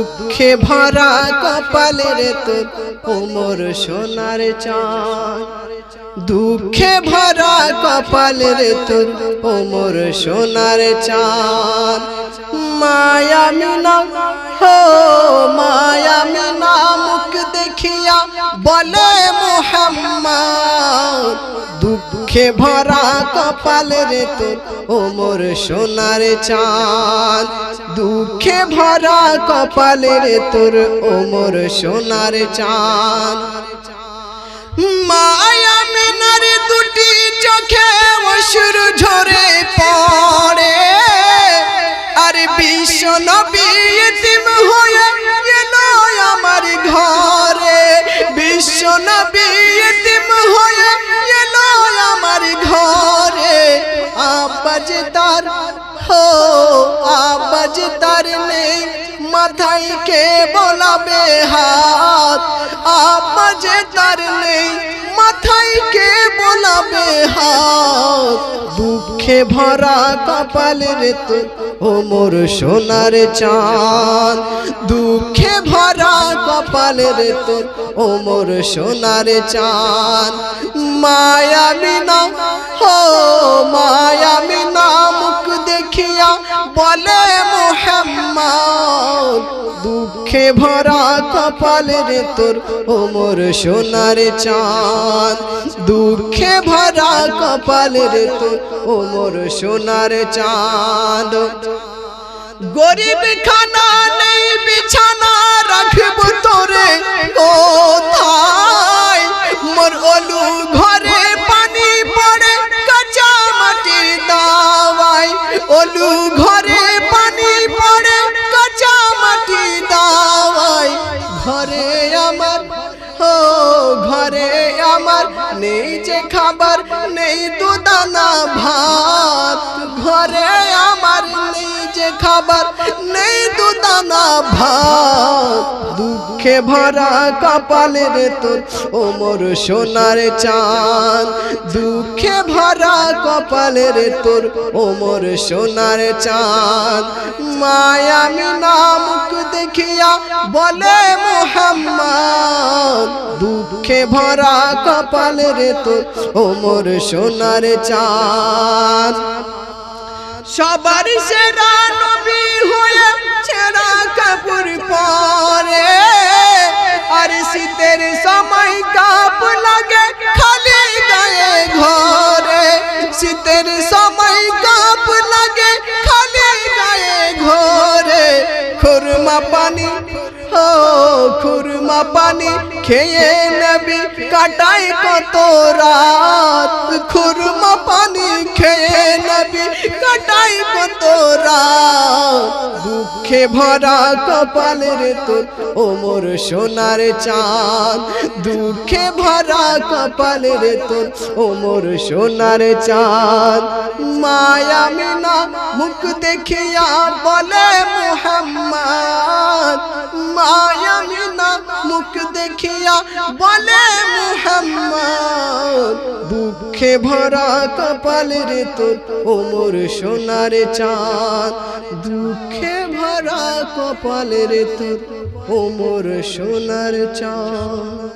দুঃখে ভরা কপালের তোর ওমর সোনার চাঁদ। দুঃখে ভরা কপালের তোর ওমর সোনার চাঁদ। মায়া মিনা হো মুখ দেখিয়া বলে, মোহাম্মদ, দুঃখে ভরা কপাল রে তোর ওমর সোনার চাঁদ। দুঃখে ভরা কপাল রে তোর ওমর সোনার চাঁদ। মায়া মিনারে দুটি তার হো আব্বাজ তার নেই। মাথায় কে বলাবে হাত? আব্বাজ তার নেই। মাথায় কে বলাবে হাত? দুঃখে ভরা কপালের তো ওমর সোনার চাঁদ। দুঃখে ভরা কপালের তো ওমর সোনার চাঁদ। মায়া মিনা, হো, মায়া দেখিয়া বলে, মোহাম্মদ, দুঃখে ভরা কপালের তোর ওমর সোনার চাঁদ। দুঃখে ভরা কপালের তোর ওমর সোনার চাঁদ। গরিব খানা নেই, বিছানা রাখব নেই যে খাবার নেই দুদানা ভাত। ঘরে আমার নেই যে খাবার নেই দুদানা ভাত। দুঃখে ভরা কপালের তোর ওমর সোনার চাঁদ। দুঃখে ভরা কপালের তোর ওমর সোনার চাঁদ। মায়া মিনা মুখ দেখিয়া বলে, মোহাম্মদ, দুঃখে ভরা কপালের তোর ওমর সোনার চাঁদ। সবার সেরা নবী খুরমা পানি, ও খুরমা পানি খেয়ে নেবি, কাটাই কত রাত। খুরমা পানি খেয়ে নেবি, কাটাই কত রাত। দুঃখে ভরা কপালের তোর ওমর সোনার চাঁদ। দুঃখে ভরা কপালের তোর ওমর সোনার চাঁদ। মায়া মিনা মুখ দেখিয়া বলে বলে মোহাম্মদ, দুঃখে ভরা কপাল কপালের তোর ওমর সোনার চাঁদ। দুঃখে ভরা কপাল কপালের তোর ওমর সোনার চাঁদ।